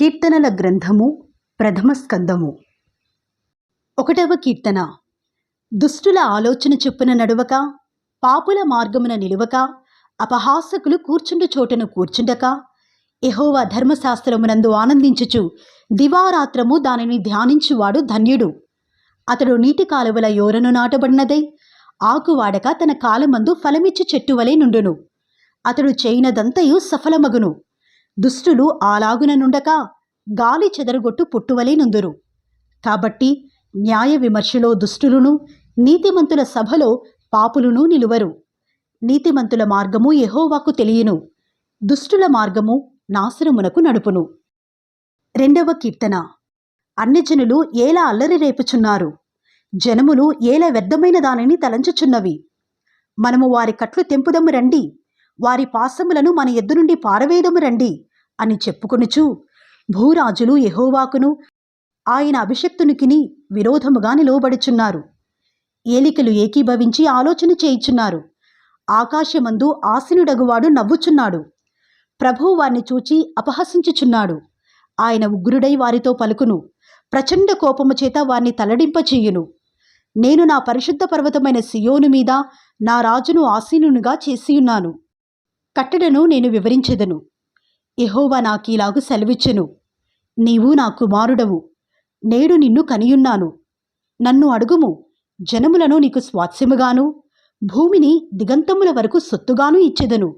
కీర్తనల గ్రంథము ప్రథమ స్కందము. ఒకటవ కీర్తన. దుష్టుల ఆలోచన చొప్పున నడువక పాపుల మార్గమున నిలువక అపహాసకులు కూర్చుండు చోటను కూర్చుండక ఎహోవా ధర్మశాస్త్రమునందు ఆనందించుచు దివారాత్రము దానిని ధ్యానించువాడు ధన్యుడు. అతడు నీటి కాలువల యోరను నాటబడినదై ఆకువాడక తన కాలమందు ఫలమిచ్చు చెట్టువలే నుండును. అతడు చేయనదంతయు సఫలమగును. దుష్టులు అలాగుననుండక గాలి చెదరగొట్టు పుట్టువలే నుందురు. కాబట్టి న్యాయ విమర్శలో దుష్టులును నీతిమంతుల సభలో పాపులును నిలువరు. నీతిమంతుల మార్గము యహోవాకు తెలియను. దుష్టుల మార్గము నాశనమునకు నడుపును. రెండవ కీర్తన. అన్యజనులు ఏలా అల్లరి రేపుచున్నారు. జనములు ఏల వ్యర్థమైన దానిని తలంచుచున్నవి. మనము వారి కట్లు తెంపుదము రండి. వారి పాసములను మన ఎద్దు నుండి పారవేయదము రండి. అని చెప్పుకొనుచు భూరాజులు యహోవాకును ఆయన అభిషక్తునికిని విరోధముగా నిలువబడుచున్నారు. ఏలికలు ఏకీభవించి ఆలోచన చేయుచున్నారు. ఆకాశమందు ఆసీనుడగువాడు నవ్వుచున్నాడు. ప్రభువు వారిని చూచి అపహసించుచున్నాడు. ఆయన ఉగ్రుడై వారితో పలుకును. ప్రచండ కోపము చేత వారిని తలడింపచేయును. నేను నా పరిశుద్ధ పర్వతమైన సియోను మీద నా రాజును ఆసీనునిగా చేసియున్నాను. కట్టడను నేను వివరించెదను. యహోవా నాకీలాగు సెలవిచ్చెను. నీవు నా కుమారుడవు. నేడు నిన్ను కనియున్నాను. నన్ను అడుగుము జనములను నీకు స్వాస్యముగాను భూమిని దిగంతముల వరకు సొత్తుగాను ఇచ్చెదను.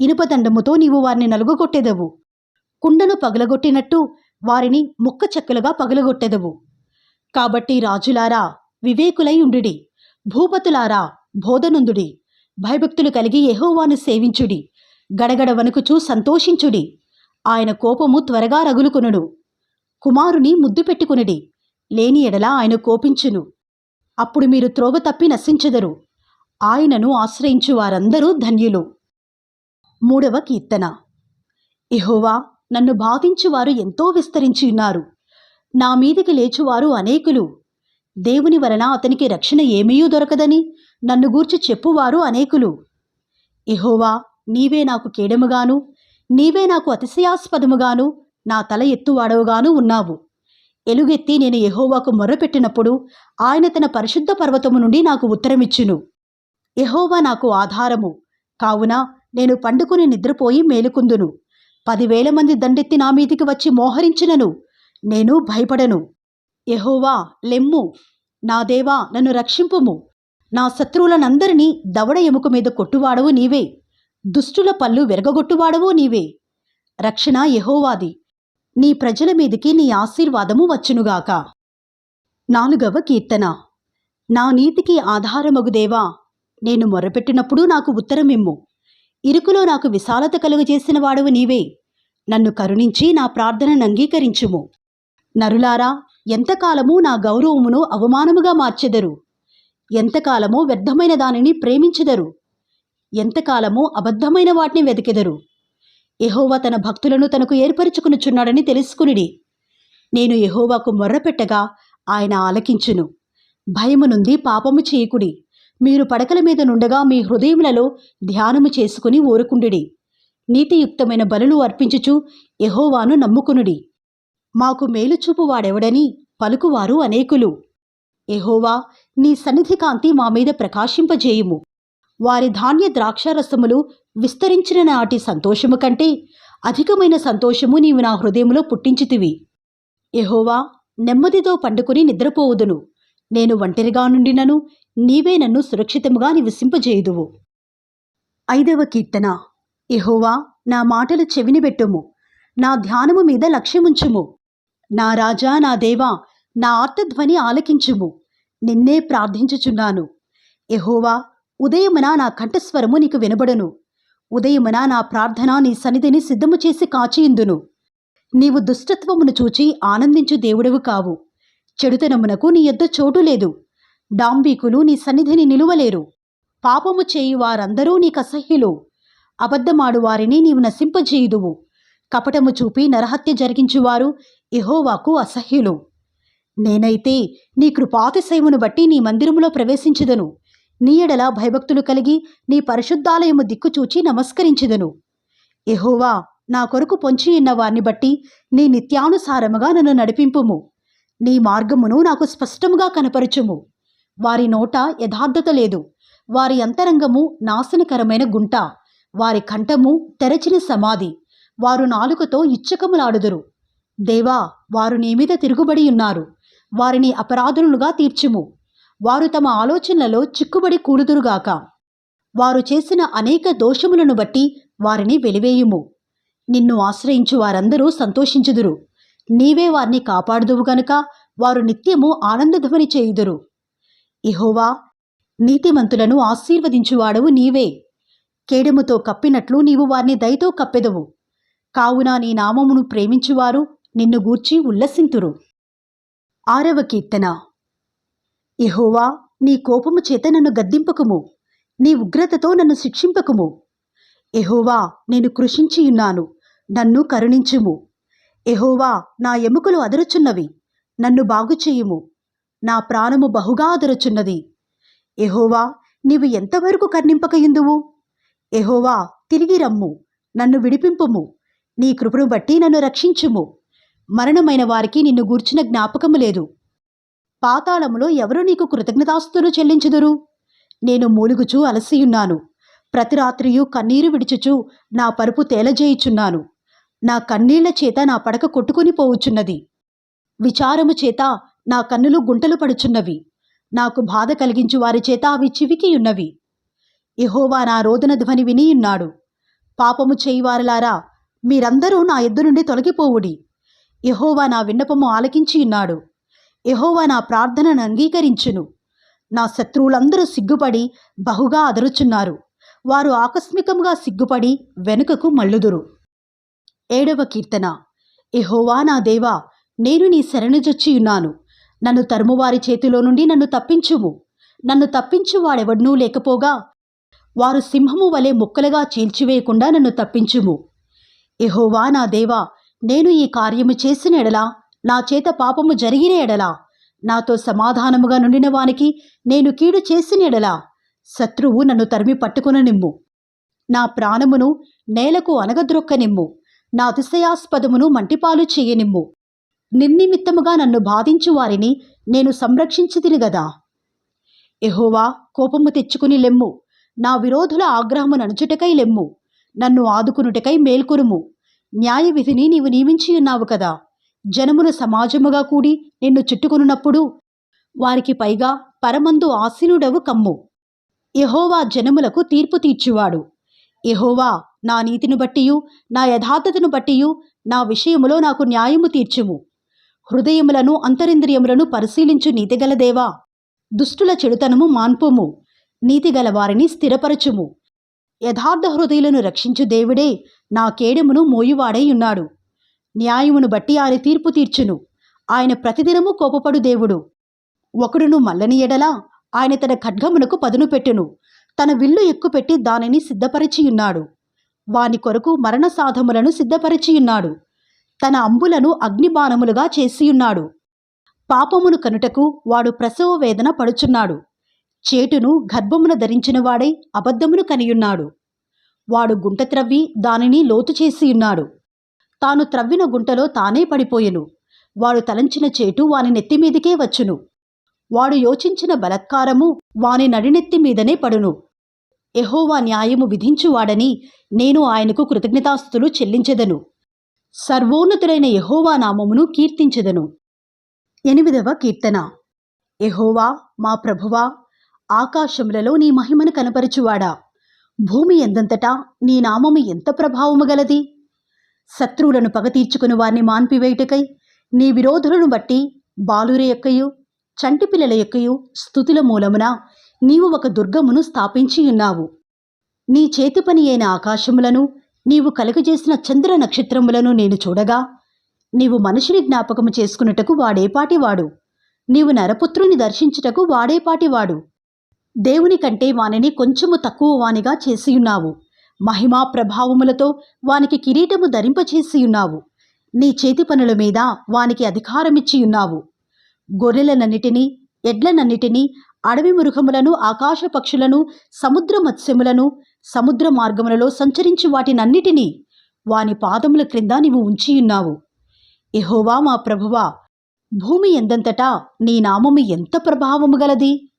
ఇనుపదండముతో నీవు వారిని నలుగుగొట్టెదవు. కుండను పగలగొట్టినట్టు వారిని ముక్క చెక్కలుగా పగలగొట్టెదవు. కాబట్టి రాజులారా వివేకులై ఉండుడి భూపతులారా బోధనుందుడి భయభక్తులు కలిగి యహోవాను సేవించుడి. గడగడ వణుకుచూ సంతోషించుడి. ఆయన కోపము త్వరగా రగులుకొనుడు. కుమారుని ముద్దు పెట్టుకునుడి. లేని ఎడల ఆయన కోపించును. అప్పుడు మీరు త్రోవ తప్పి నశించెదరు. ఆయనను ఆశ్రయించు వారందరూ ధన్యులు. మూడవ కీర్తన. ఇహోవా నన్ను బాధించువారు ఎంతో విస్తరించి ఉన్నారు. నా మీదికి లేచువారు అనేకులు. దేవుని వలన అతనికి రక్షణ ఏమీయూ దొరకదని నన్ను గూర్చి చెప్పువారు అనేకులు. ఇహోవా నీవే నాకు కేడముగాను నీవే నాకు అతిశయాస్పదముగాను నా తల ఎత్తువాడవుగాను ఉన్నావు. ఎలుగెత్తి నేను యహోవాకు మొర్రపెట్టినప్పుడు ఆయన తన పరిశుద్ధ పర్వతము నుండి నాకు ఉత్తరమిచ్చును. యహోవా నాకు ఆధారము. కావున నేను పండుకుని నిద్రపోయి మేలుకుందును. పదివేల మంది దండెత్తి నా మీదికి వచ్చి మోహరించినను. నేను భయపడను. యహోవా లెమ్ము. నా దేవా నన్ను రక్షింపుము. నా శత్రువులనందరినీ దవడ ఎముక మీద కొట్టువాడవు నీవే. దుష్టుల పళ్ళు విరగగొట్టువాడవు నీవే. రక్షణ యహోవాది. నీ ప్రజల మీదికి నీ ఆశీర్వాదము వచ్చునుగాక. నాలుగవ కీర్తన. నా నీతికి ఆధారమగుదేవా నేను మొరపెట్టినప్పుడు నాకు ఉత్తరమిమ్ము. ఇరుకులో నాకు విశాలత కలుగజేసిన వాడవు నీవే. నన్ను కరుణించి నా ప్రార్థనను అంగీకరించుము. నరులారా ఎంతకాలము నా గౌరవమును అవమానముగా మార్చెదరు? ఎంతకాలమో వ్యర్థమైన దానిని ప్రేమించెదరు? ఎంతకాలమో అబద్ధమైన వాటిని వెతికెదరు. యహోవా తన భక్తులను తనకు ఏర్పరచుకునుచున్నాడని తెలుసుకునిడి. నేను యహోవాకు మొర్రపెట్టగా ఆయన ఆలకించును. భయము నుండి పాపము చేయకుడి. మీరు పడకల మీద నుండగా మీ హృదయములలో ధ్యానము చేసుకుని ఊరుకుండుడి. నీతియుక్తమైన బలులు అర్పించుచు యహోవాను నమ్ముకునుడి. మాకు మేలుచూపు వాడెవడని పలుకువారు అనేకులు. ఎహోవా నీ సన్నిధి కాంతి మా మీద ప్రకాశింపజేయుము. వారి ధాన్య ద్రాక్షారసములు విస్తరించిన నాటి సంతోషము కంటే అధికమైన సంతోషము నీవు నా హృదయంలో పుట్టించితివి. ఎహోవా నెమ్మదితో పండుకుని నిద్రపోవుదును. నేను ఒంటరిగా నుండినను నీవే నన్ను సురక్షితముగా నివసింపజేయుదువు. ఐదవ కీర్తన. ఎహోవా నా మాటలు చెవినిబెట్టుము నా ధ్యానము మీద లక్ష్యముంచుము. నా రాజా నా దేవా నా ఆర్తధ్వని ఆలకించుము. నిన్నే ప్రార్థించుచున్నాను. ఎహోవా ఉదయమున నా కంఠస్వరము నీకు వినబడును. ఉదయమున నా ప్రార్థన నీ సన్నిధిని సిద్ధము చేసి కాచియుందును. నీవు దుష్టత్వమును చూచి ఆనందించు దేవుడవు కావు. చెడుతనమునకు నీ యొద్ద చోటు లేదు. డాంబీకులు నీ సన్నిధిని నిలువలేరు. పాపము చేయు వారందరూ నీకు అసహ్యులు అబద్ధమాడు వారిని నీవు నశింపజేయుదువు. కపటము చూపి నరహత్య జరిగించువారు ఇహోవాకు అసహ్యులు. నేనైతే నీ కృపాతిశయమును బట్టి నీ మందిరములో ప్రవేశించుదను. నీ ఎడల భయభక్తులు కలిగి నీ పరిశుద్ధాలయము దిక్కుచూచి నమస్కరించిదను. ఎహోవా నా కొరకు పొంచి ఉన్న వారిని బట్టి నీ నిత్యానుసారముగా నన్ను నడిపింపుము. నీ మార్గమును నాకు స్పష్టముగా కనపరచుము. వారి నోట యథార్థత లేదు. వారి అంతరంగము నాశనకరమైన గుంట. వారి కంఠము తెరచిన సమాధి. వారు నాలుకతో ఇచ్చకములాడుదురు దేవా వారు నీ మీద తిరుగుబడి ఉన్నారు. వారిని అపరాధులుగా తీర్చుము. వారు తమ ఆలోచనలలో చిక్కుబడి కూడుదురుగాక వారు చేసిన అనేక దోషములను బట్టి వారిని వెలివేయుము. నిన్ను ఆశ్రయించు వారందరూ సంతోషించుదురు. నీవే వారిని కాపాడుదువు గనుక వారు నిత్యము ఆనందధ్వని చేయుదురు. ఇహోవా నీతిమంతులను ఆశీర్వదించువాడవు నీవే. కేడముతో కప్పినట్లు నీవు వారిని దయతో కప్పెదవు. కావున నీ నామమును ప్రేమించువారు నిన్ను గూర్చి ఉల్లసింతురు. ఆరవ కీర్తన. ఇహోవా నీ కోపము చేత నన్ను గద్దింపకుము. నీ ఉగ్రతతో నన్ను శిక్షింపకుము. ఎహోవా నేను కృషించియున్నాను నన్ను కరుణించుము. ఎహోవా నా ఎముకలు అదరుచున్నవి నన్ను బాగుచేయుము నా ప్రాణము బహుగా అదరుచున్నది. ఎహోవా నీవు ఎంతవరకు కర్ణింపకయుందువు? ఎహోవా తిరిగి రమ్ము నన్ను విడిపింపుము. నీ కృపను బట్టి నన్ను రక్షించుము. మరణమైన వారికి నిన్ను గూర్చిన జ్ఞాపకము లేదు. పాతాళములో ఎవరు నీకు కృతజ్ఞతాస్తులు చెల్లించుదురు? నేను మూలుగుచూ అలసియున్నాను. ప్రతి రాత్రియు కన్నీరు విడిచుచు నా పరుపు తేలజేయుచున్నాను. నా కన్నీళ్ళ చేత నా పడక కొట్టుకుని పోవుచున్నది. విచారము చేత నా కన్నులు గుంటలు పడుచున్నవి. నాకు బాధ కలిగించు వారి చేత అవి చివికియున్నవి. యెహోవా నా రోదన ధ్వని వినియున్నాడు. పాపము చేయివారలారా మీరందరూ నా ఎద్దు నుండి తొలగిపోవుడి. యెహోవా నా విన్నపము ఆలకించియున్నాడు. ఎహోవా నా ప్రార్థనను అంగీకరించును. నా శత్రువులందరూ సిగ్గుపడి బహుగా అదరుచున్నారు. వారు ఆకస్మికంగా సిగ్గుపడి వెనుకకు మల్లుదురు ఏడవ కీర్తన. ఎహోవా నా దేవా నేను నీ శరణుజొచ్చియున్నాను. నన్ను తరుమువారి చేతిలో నుండి నన్ను తప్పించుము. నన్ను తప్పించు వాడెవడ్నూ లేకపోగా వారు సింహము వలె ముక్కలుగా చీల్చివేయకుండా నన్ను తప్పించుము. ఎహోవా నా దేవా నేను ఈ కార్యము చేసిన ఎడలా నా చేత పాపము జరిగిన ఎడలా? నాతో సమాధానముగా నుండిన వానికి నేను కీడు చేసిన ఎడలా? శత్రువు నన్ను తరిమి పట్టుకుననిమ్ము. నా ప్రాణమును నేలకు అనగద్రొక్కనిమ్ము నా అతిశయాస్పదమును మంటిపాలు చేయనిమ్ము. నిర్నిమిత్తముగా నన్ను బాధించు వారిని నేను సంరక్షించితిని గదా? ఎహోవా కోపము తెచ్చుకుని లెమ్ము. నా విరోధుల ఆగ్రహము నడుచుటకై లెమ్ము. నన్ను ఆదుకునుటకై మేల్కొనుము. న్యాయ విధిని నీవు నియమించి ఉన్నావు కదా? జనముల సమాజముగా కూడి నిన్ను చుట్టుకునున్నప్పుడు వారికి పైగా పరమందు ఆసీనుడవు కమ్ము. యహోవా జనములకు తీర్పు తీర్చువాడు. యహోవా నా నీతిని బట్టియు నా యథార్థతను బట్టియు నా విషయములో నాకు న్యాయము తీర్చుము. హృదయములను అంతరింద్రియములను పరిశీలించు నీతిగల దేవా. దుష్టుల చెడుతనము మాన్పుము నీతిగల వారిని స్థిరపరచుము. యథార్థ హృదయులను రక్షించు దేవుడే నా కేడమును మోయువాడై ఉన్నాడు. న్యాయమును బట్టి ఆయన తీర్పు తీర్చును. ఆయన ప్రతిదినము కోపపడు దేవుడు. ఒకడును మల్లని ఎడలా ఆయన తన ఖడ్గమునకు పదును పెట్టును. తన విల్లు ఎక్కుపెట్టి దానిని సిద్ధపరిచియున్నాడు. వాని కొరకు మరణ సాధములను సిద్ధపరిచియున్నాడు. తన అంబులను అగ్నిబాణములుగా చేసియున్నాడు. పాపమును కనుటకు వాడు ప్రసవ వేదన పడుచున్నాడు. చేటును గర్భమున ధరించిన వాడై అబద్ధమును కనియున్నాడు. వాడు గుంట త్రవ్వి దానిని లోతు చేసియున్నాడు. తాను త్రవ్విన గుంటలో తానే పడిపోయెను. వాడు తలంచిన చేటు వాని నెత్తిమీదికే వచ్చును. వాడు యోచించిన బలత్కారము వాని నడినెత్తి మీదనే పడును. ఎహోవా న్యాయము విధించువాడని నేను ఆయనకు కృతజ్ఞతాస్తులు చెల్లించెదను. సర్వోన్నతుడైన ఎహోవా నామమును కీర్తించెదను. ఎనిమిదవ కీర్తన. ఎహోవా మా ప్రభువా ఆకాశములలో నీ మహిమను కనపరచువాడా. భూమి ఎందంతటా నీ నామము ఎంత ప్రభావము గలది? శత్రువులను పగ తీర్చుకుని వారిని మాన్పివేయుటకై నీ విరోధులను బట్టి బాలుర యొక్కయు చంటి పిల్లల యొక్కయు స్థుతుల మూలమున నీవు ఒక దుర్గమును స్థాపించి ఉన్నావు. నీ చేతి పని అయిన ఆకాశములను నీవు కలుగజేసిన చంద్ర నక్షత్రములను నేను చూడగా నీవు మనుషుని జ్ఞాపకము చేసుకున్నటకు వాడేపాటివాడు నీవు నరపుత్రుని దర్శించుటకు వాడేపాటివాడు దేవుని కంటే వానిని కొంచెము తక్కువ వానిగా చేసియున్నావు మహిమా ప్రభావములతో వానికి కిరీటము ధరింపచేసియున్నావు. నీ చేతి పనుల మీద వానికి అధికారమిచ్చియున్నావు. గొర్రెలనన్నిటినీ ఎడ్లనన్నిటినీ అడవి మృగములను ఆకాశ పక్షులను సముద్ర మత్స్యములను సముద్ర మార్గములలో సంచరించి వాటినన్నిటినీ వాని పాదముల క్రింద నీవు ఉంచియున్నావు. ఎహోవా మా ప్రభువా భూమి ఎందంతటా నీ నామము ఎంత ప్రభావము గలది?